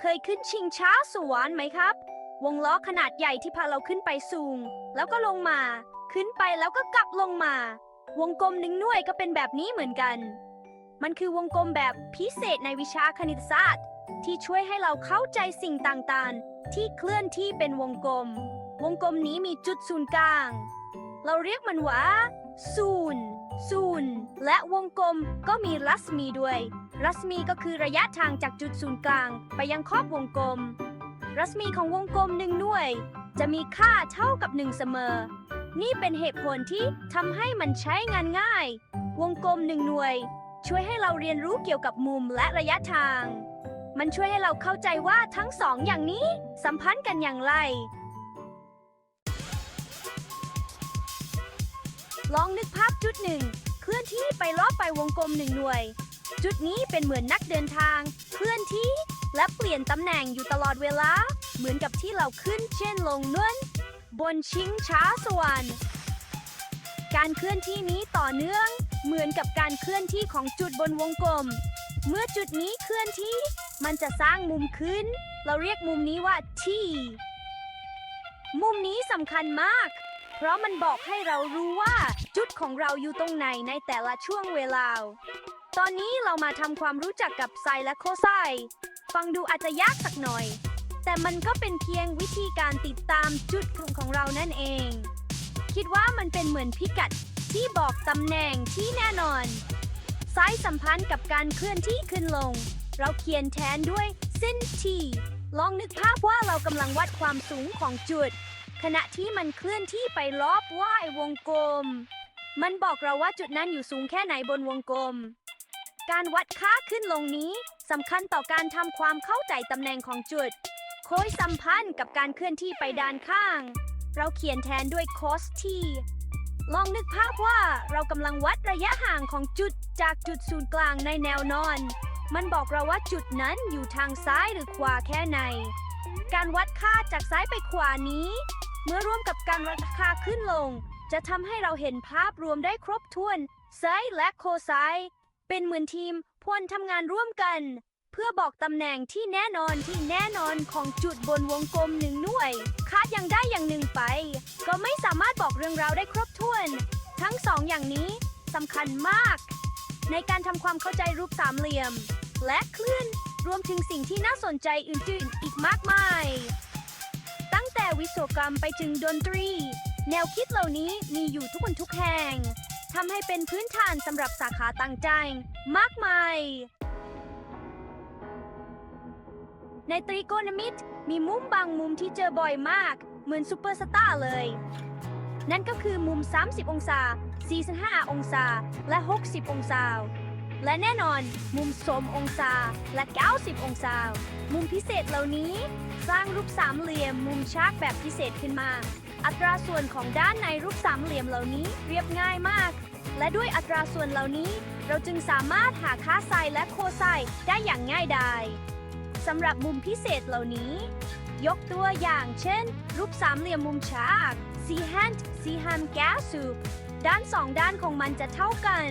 เคยขึ้นชิงช้าสวรรค์ไหมครับ วงล้อขนาดใหญ่ที่พาเราขึ้นไปสูง แล้วก็ลงมา ขึ้นไปแล้วก็กลับลงมา วงกลมหนึ่งหน่วยก็เป็นแบบนี้เหมือนกัน มันคือวงกลมแบบพิเศษในวิชาคณิตศาสตร์ ที่ช่วยให้เราเข้าใจสิ่งต่างๆ ที่เคลื่อนที่เป็นวงกลม วงกลมนี้มีจุดศูนย์กลาง เราเรียกมันว่าศูนย์ ศูนย์และวงกลมก็มีรัศมีด้วย รัศมีก็คือระยะทางจากจุดศูนย์กลาง ไปยังขอบวงกลม รัศมีของวงกลมหนึ่งหน่วย จะมีค่าเท่ากับหนึ่งเสมอ นี่เป็นเหตุผลที่ทำให้มันใช้งานง่าย วงกลมหนึ่งหน่วย ช่วยให้เราเรียนรู้เกี่ยวกับมุมและระยะทาง มันช่วยให้เราเข้าใจว่าทั้งสองอย่างนี้สัมพันธ์กันอย่างไร ลองนึกภาพจุดหนึ่งเคลื่อนที่ไปรอบไปวงกลมหนึ่งหน่วย จุดนี้เป็นเหมือนนักเดินทาง เคลื่อนที่และเปลี่ยนตำแหน่งอยู่ตลอดเวลา เหมือนกับที่เราขึ้นเช่นลงนุ่นบนชิงช้าสวรรค์การเคลื่อนที่นี้ต่อเนื่อง เหมือนกับการเคลื่อนที่ของจุดบนวงกลม เมื่อจุดนี้เคลื่อนที่ มันจะสร้างมุมขึ้น เราเรียกมุมนี้ว่า T มุมนี้สำคัญมาก เพราะมันบอกให้เรารู้ว่า จุดของเราอยู่ตรงไหนในแต่ละช่วงเวลา ตอนนี้เรามาทำความรู้จักกับไซและโคไซ ฟังดูอาจจะยากสักหน่อย แต่มันก็เป็นเพียงวิธีการติดตามจุดของเรานั่นเอง คิดว่ามันเป็นเหมือนพิกัดที่บอกตำแหน่งที่แน่นอนไซส์สัมพันธ์กับการเคลื่อนที่ขึ้นลง เราเขียนแทนด้วยเส้นทีลองนึกภาพว่าเรากำลังวัดความสูงของจุด ขณะที่มันเคลื่อนที่ไปรอบว่ายวงกลม มันบอกเราว่าจุดนั้นอยู่สูงแค่ไหนบนวงกลม การวัดค่าขึ้นลงนี้สำคัญต่อการทำความเข้าใจตำแหน่งของจุด โค้ยสัมพันธ์กับการเคลื่อนที่ไปด้านข้าง เราเขียนแทนด้วย cos t ลองนึกภาพว่าเรากำลังวัดระยะห่างของจุดจากจุดศูนย์กลางในแนวนอน มันบอกเราว่าจุดนั้นอยู่ทางซ้ายหรือขวาแค่ไหน การวัดค่าจากซ้ายไปขวานี้ เมื่อร่วมกับการวัดค่าขึ้นลง จะทำให้เราเห็นภาพรวมได้ครบถ้วนไซส์และโคไซส์เป็นเหมือนทีมพวนทำงานร่วมกัน เพื่อบอกตำแหน่งที่แน่นอนที่แน่นอนของจุดบนวงกลมหนึ่งหน่วย คาดอย่างได้อย่างหนึ่งไป ก็ไม่สามารถบอกเรื่องราวได้ครบถ้วน ทั้งสองอย่างนี้สำคัญมาก ในการทำความเข้าใจรูปสามเหลี่ยม และคลื่นรวมถึงสิ่งที่น่าสนใจอื่นๆ อีกมากมาย ตั้งแต่วิศวกรรมไปถึงดนตรี แนวคิดเหล่านี้มีอยู่ทุกคนทุกแห่งทำให้เป็นพื้นฐานสำหรับสาขาต่างๆมากมาย ในตรีโกณมิตมีมุมบางมุมที่เจอบ่อยมาก เหมือนซูเปอร์สตาร์เลย นั่นก็คือมุม 30 องศา 45 องศา และ 60 องศา และแน่นอน มุมสมองศาและ 90 องศา มุมพิเศษเหล่านี้ สร้างรูปสามเหลี่ยม มุมชากแบบพิเศษขึ้นมา อัตราส่วนของด้านในรูปสามเหลี่ยมเหล่านี้เรียบง่ายมาก และด้วยอัตราส่วนเหล่านี้ เราจึงสามารถหาค่าไซน์และโคไซน์ได้อย่างง่ายดายสำหรับมุมพิเศษเหล่านี้ ยกตัวอย่างเช่น รูปสามเหลี่ยมมุมฉากซีแฮนด์ซีฮัมแกสูปด้านสองด้านของมันจะเท่ากัน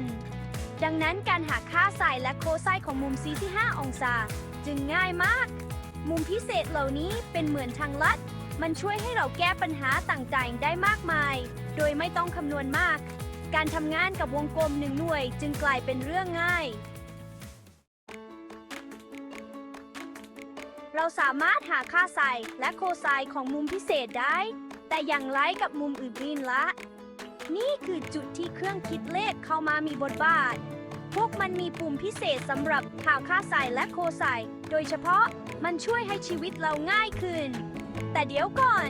ดังนั้นการหาค่าไซน์และโคไซน์ของมุม 45 องศา จึงง่ายมาก มุมพิเศษเหล่านี้เป็นเหมือนทางลัด มันช่วยให้เราแก้ปัญหาต่างๆ ได้มากมาย โดยไม่ต้องคำนวณมาก การทำงานกับวงกลมหนึ่งหน่วยจึงกลายเป็นเรื่องง่าย เราสามารถหาค่าไซน์และโคไซน์ของมุมพิเศษได้ แต่อย่างไรกับมุมอื่นๆละ นี่คือจุดที่เครื่องคิดเลขเข้ามามีบทบาท พวกมันมีปุ่มพิเศษสำหรับหาค่าไซน์และโคไซน์โดยเฉพาะมันช่วยให้ชีวิตเราง่ายขึ้น แต่เดี๋ยวก่อน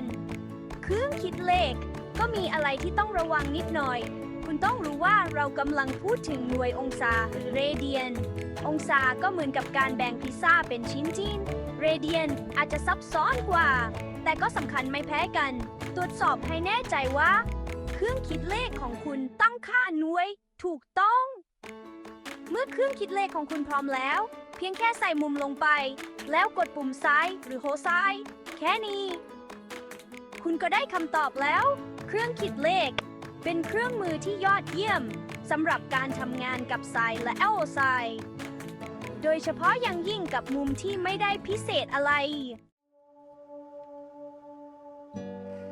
เครื่องคิดเลข ก็มีอะไรที่ต้องระวังนิดหน่อย คุณต้องรู้ว่าเรากำลังพูดถึงหน่วยองศาหรือเรเดียน องศาก็เหมือนกับการแบ่งพิซซ่าเป็นชิ้นจิ้นเรเดียนอาจจะซับซ้อนกว่า แต่ก็สำคัญไม่แพ้กัน ตรวจสอบให้แน่ใจว่า รื่องคิดเลขของคุณตั้งค่าหน่วย ถูกต้อง เมื่อเครื่องคิดเลขของคุณพร้อมแล้ว เพียงแค่ใส่มุมลงไป แล้วกดปุ่มซ้ายหรือโฮซ้าย แค่นี้ คุณก็ได้คำตอบแล้ว เครื่องคิดเลข เป็นเครื่องมือที่ยอดเยี่ยมสำหรับการทำงานกับไซน์และเอลไซน์โดยเฉพาะอย่างยิ่งกับมุมที่ไม่ได้พิเศษอะไร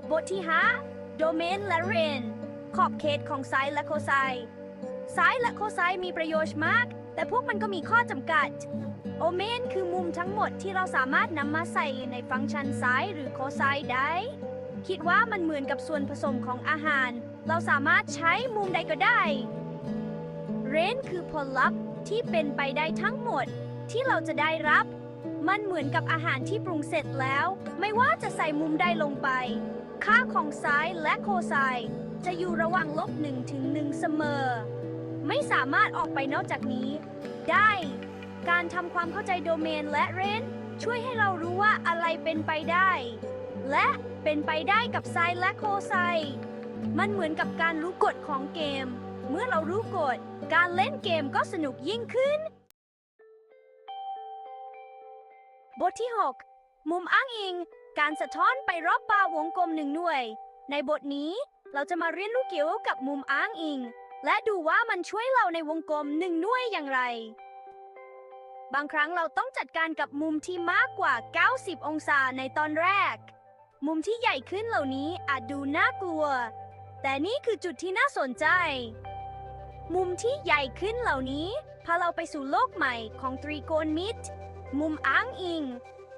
บทที่5 โดเมนและเรน ขอบเขตของไซน์และโคไซน์ไซน์และโคไซน์มีประโยชน์มาก แต่พวกมันก็มีข้อจำกัด โอเมนคือมุมทั้งหมดที่เราสามารถนำมาใส่ในฟังก์ชันไซน์หรือโคไซน์ได้ คิดว่ามันเหมือนกับส่วนผสมของอาหาร เราสามารถใช้มุมใดก็ได้ เรนคือผลลัพธ์ที่เป็นไปได้ทั้งหมดที่เราจะได้รับ มันเหมือนกับอาหารที่ปรุงเสร็จแล้ว ไม่ว่าจะใส่มุมใดลงไป ค่าของไซ้ายและโคไซน์จะอยู่ระหว่างลบ1ถึง1เสมอ ไม่สามารถออกไปนอกจากนี้ ได้ การทำความเข้าใจโดเมนและเรนช่วยให้เรารู้ว่าอะไรเป็นไปได้ และเป็นไปได้กับไซน์และโคไซน์มันเหมือนกับการรู้กฎของเกม เมื่อเรารู้กฎ การเล่นเกมก็สนุกยิ่งขึ้น บทที่ 6 มุมอ้างอิง การสะท้อนไปรอบปาวงกลมหนึ่งหน่วย ในบทนี้เราจะมาเรียนรู้เกี่ยวกับมุมอ้างอิง และดูว่ามันช่วยเราในวงกลมหนึ่งหน่วยอย่างไร บางครั้งเราต้องจัดการกับมุมที่มากกว่า 90 องศาในตอนแรก มุมที่ใหญ่ขึ้นเหล่านี้อาจดูน่ากลัว แต่นี่คือจุดที่น่าสนใจ มุมที่ใหญ่ขึ้นเหล่านี้พาเราไปสู่โลกใหม่ของตรีโกณมิตร มุมอ้างอิง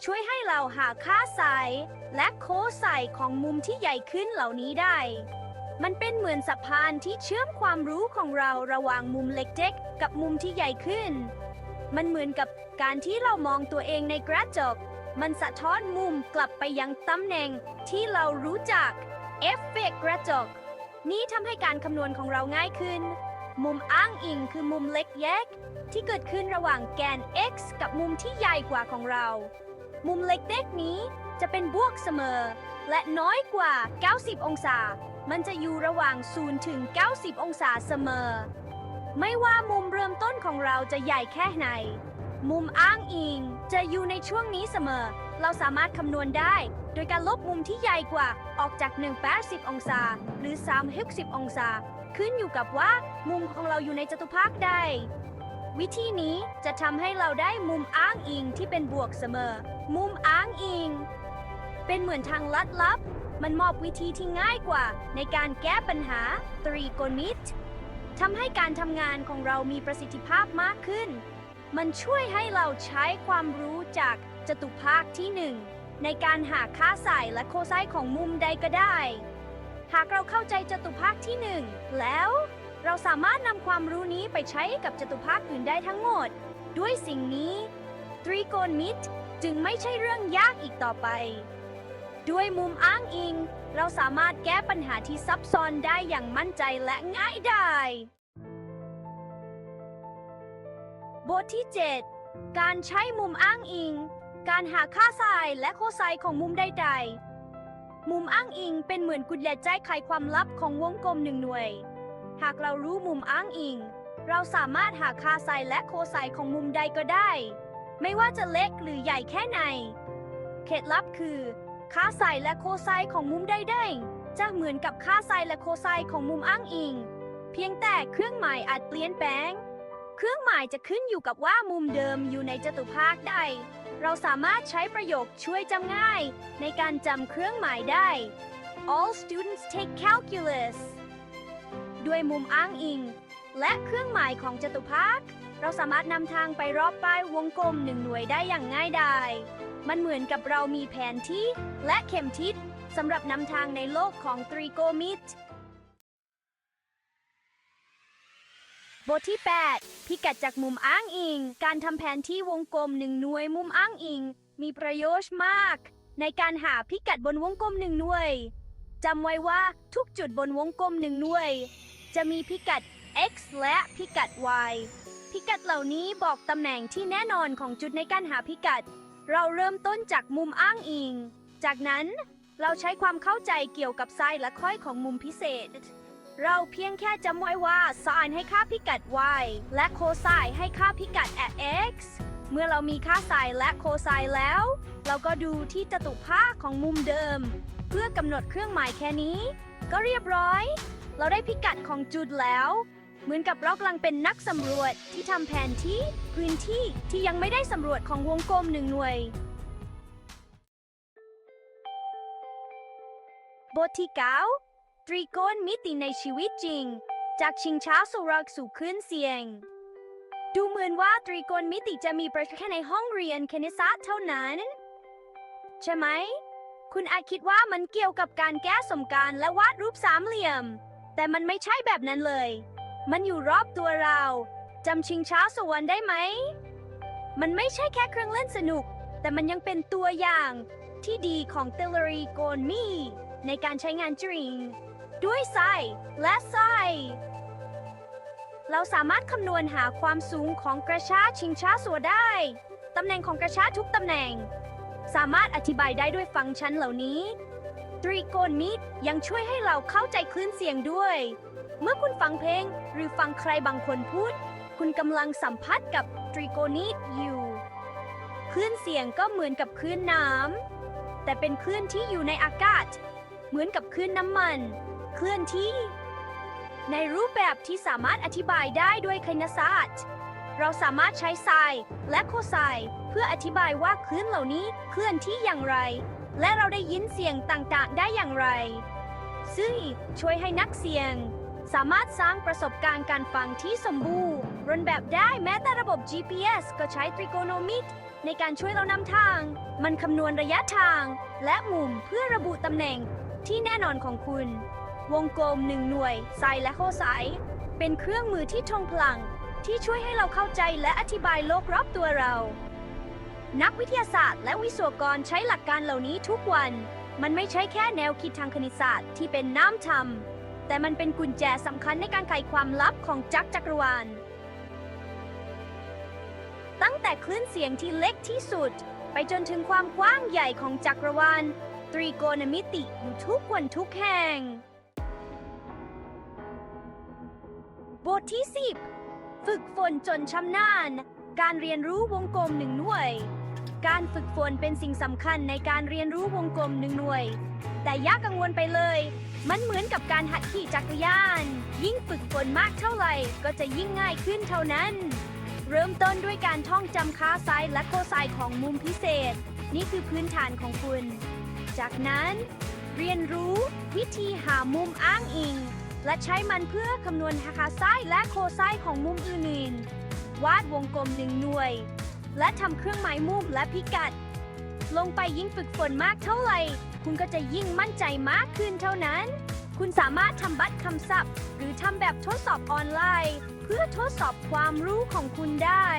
ช่วยให้เราหาค่าไซน์และโคไซน์ของมุมที่ใหญ่ขึ้นเหล่านี้ได้ มันเป็นเหมือนสะพานที่เชื่อมความรู้ของเราระหว่างมุมเล็กๆ กับมุมที่ใหญ่ขึ้น มันเหมือนกับการที่เรามองตัวเองในกระจก มันสะท้อนมุมกลับไปยังตำแหน่งที่เรารู้จัก เอฟเฟกต์กระจก นี้ทำให้การคำนวณของเราง่ายขึ้น มุมอ้างอิงคือมุมเล็กแยกที่เกิดขึ้นระหว่างแกน x กับมุมที่ใหญ่กว่าของเรา มุมเล็กๆนี้จะเป็นบวกเสมอ และน้อยกว่า 90 องศา มันจะอยู่ระหว่าง 0 ถึง 90 องศาเสมอ ไม่ว่ามุมเริ่มต้นของเราจะใหญ่แค่ไหน มุมอ้างอิงจะอยู่ในช่วงนี้เสมอ เราสามารถคำนวณได้ โดยการลบมุมที่ใหญ่กว่าออกจาก 180 องศา หรือ 360 องศา ขึ้นอยู่กับว่ามุมของเราอยู่ในจตุภาคใด วิธีนี้จะทำให้เราได้มุมอ้างอิงที่เป็นบวกเสมอ มุมอ้างอิง เป็นเหมือนทางลัดลับ มันมอบวิธีที่ง่ายกว่า ในการแก้ปัญหาตรีโกณมิตรทำให้การทำงานของเรามีประสิทธิภาพมากขึ้น มันช่วยให้เราใช้ความรู้จากจตุภาคที่หนึ่งในการหาค่าไซน์และโคไซน์ของมุมใดก็ได้ หากเราเข้าใจจตุภาคที่หนึ่งแล้ว เราสามารถนำความรู้นี้ไปใช้กับจตุภาคอื่นได้ทั้งหมด ด้วยสิ่งนี้ตรีโกณมิตรจึงไม่ใช่เรื่องยากอีกต่อไป ด้วยมุมอ้างอิง เราสามารถแก้ปัญหาที่ซับซ้อนได้อย่างมั่นใจและง่ายดายบทที่ 7 การใช้มุมอ้างอิง การหาค่าไซน์และโคไซน์ของมุมใดๆมุมอ้างอิงเป็นเหมือนกุญแจใจไขความลับของวงกลมหนึ่งหน่วย หากเรารู้มุมอ้างอิง เราสามารถหาค่าไซน์และโคไซน์ของมุมใดก็ได้ ไม่ว่าจะเล็กหรือใหญ่แค่ไหน เคล็ดลับคือค่าไซน์และโคไซน์ของมุมใดๆจะเหมือนกับค่าไซน์และโคไซน์ของมุมอ้างอิง เพียงแต่เครื่องหมายอาจเปลี่ยนแปลง เครื่องหมายจะขึ้นอยู่กับว่ามุมเดิมอยู่ในจตุภาคใด เราสามารถใช้ประโยคช่วยจำง่าย ในการจำเครื่องหมายได้ All students take calculus ด้วยมุมอ้างอิง และเครื่องหมายของจตุภาค เราสามารถนำทางไปรอบป้ายวงกลมหนึ่งหน่วยได้อย่างง่ายดาย มันเหมือนกับเรามีแผนที่และเข็มทิศสำหรับนำทางในโลกของตรีโกมิตรบทที่ 8 พิกัดจากมุมอ้างอิง การทำแผนที่วงกลมหนึ่งหน่วยมุมอ้างอิง มีประโยชน์มาก ในการหาพิกัดบนวงกลมหนึ่งหน่วยจำไว้ว่าทุกจุดบนวงกลมหนึ่งหน่วย จะมีพิกัด x และพิกัด y พิกัดเหล่านี้บอกตำแหน่งที่แน่นอนของจุดในการหาพิกัด เราเริ่มต้นจากมุมอ้างอิง จากนั้นเราใช้ความเข้าใจเกี่ยวกับไซน์และค่อยของมุมพิเศษ เราเพียงแค่จำไว้ว่า sin ให้ค่าพิกัด y และ cosine ให้ค่าพิกัด x เมื่อเรามีค่า sin และ cosine แล้ว เราก็ดูที่จตุภาคของมุมเดิม เพื่อกำหนดเครื่องหมายแค่นี้ ก็เรียบร้อย เราได้พิกัดของจุดแล้ว เหมือนกับเรากำลังเป็นนักสำรวจที่ทำแผนที่พื้นที่ที่ยังไม่ได้สำรวจของวงกลมหนึ่งหน่วย บทที่9ตรีโกณมิติในชีวิตจริง จากชิงช้าสู่รักสู่คลื่นเสียง ดูเหมือนว่าตรีโกณมิติจะมีประแค่ในห้องเรียนคณิตศาสตร์เท่านั้น ใช่ไหม คุณอาจคิดว่ามันเกี่ยวกับการแก้สมการและวาดรูปสามเหลี่ยม แต่มันไม่ใช่แบบนั้นเลย มันอยู่รอบตัวเราจำชิงช้าสวรรค์ได้ไหม มันไม่ใช่แค่เครื่องเล่นสนุก แต่มันยังเป็นตัวอย่างที่ดีของเทเลรีโกนมีในการใช้งานจริง ด้วยไส้และไส้เราสามารถคำนวณหาความสูงของกระชาชิงช้าสัวได้ ตำแหน่งของกระช้าทุกตำแหน่ง สามารถอธิบายได้ด้วยฟังก์ชันเหล่านี้ ตรีโกณมิตรยังช่วยให้เราเข้าใจคลื่นเสียงด้วย เมื่อคุณฟังเพลงหรือฟังใครบางคนพูด คุณกำลังสัมผัสกับตรีโกนิตอยู่ คลื่นเสียงก็เหมือนกับคลื่นน้ำแต่เป็นคลื่นที่อยู่ในอากาศ เหมือนกับคลื่นน้ำมัน เคลื่อนที่ ในรูปแบบที่สามารถอธิบายได้ด้วยคณิตศาสตร์ เราสามารถใช้ไซน์และโคไซน์เพื่ออธิบายว่าคลื่นเหล่านี้เคลื่อนที่อย่างไร และเราได้ยินเสียงต่างๆ ได้อย่างไร ซึ่งช่วยให้นักเสียง สามารถสร้างประสบการณ์การฟังที่สมบูรณ์รนแบบได้แม้แต่ระบบ GPS ก็ใช้ตริโกโนมิตรในการช่วยเรานำทาง มันคำนวณระยะทาง และมุมเพื่อระบุตำแหน่งที่แน่นอนของคุณ วงกลมหนึ่งหน่วยไซและโคไซเป็นเครื่องมือที่ทรงพลัง ที่ช่วยให้เราเข้าใจและอธิบายโลกรอบตัวเรา นักวิทยาศาสตร์และวิศวกรใช้หลักการเหล่านี้ทุกวัน มันไม่ใช่แค่แนวคิดทางคณิตศาสตร์ที่เป็นน้ำธรรม แต่มันเป็นกุญแจสำคัญในการไขความลับของจักรจักรวาล ตั้งแต่คลื่นเสียงที่เล็กที่สุด ไปจนถึงความกว้างใหญ่ของจักรวาลตรีโกณมิติอยู่ทุกวันทุกแห่ง บทที่ 10 ฝึกฝนจนชำนาญ การเรียนรู้วงกลมหนึ่งหน่วย การฝึกฝนเป็นสิ่งสำคัญในการเรียนรู้วงกลมหนึ่งหน่วย แต่อย่ากังวลไปเลย มันเหมือนกับการหัดขี่จักรยาน ยิ่งฝึกฝนมากเท่าไหร่ ก็จะยิ่งง่ายขึ้นเท่านั้น เริ่มต้นด้วยการท่องจำค่าไซน์และโคไซน์ของมุมพิเศษ นี่คือพื้นฐานของคุณ จากนั้นเรียนรู้วิธีหามุมอ้างอิง และใช้มันเพื่อคำนวณค่าไซน์และโคไซน์ของมุมอื่นๆวาดวงกลมหนึ่งหน่วย และทำเครื่องหมายมุมและพิกัด ลงไปยิ่งฝึกฝนมากเท่าไหร่ คุณก็จะยิ่งมั่นใจมากขึ้นเท่านั้น คุณสามารถทำบัตรคำศัพท์ หรือทำแบบทดสอบออนไลน์ เพื่อทดสอบความรู้ของคุณได้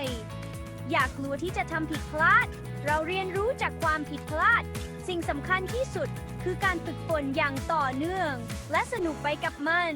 อย่ากลัวที่จะทำผิดพลาด เราเรียนรู้จากความผิดพลาด สิ่งสำคัญที่สุดคือการฝึกฝนอย่างต่อเนื่อง และสนุกไปกับมัน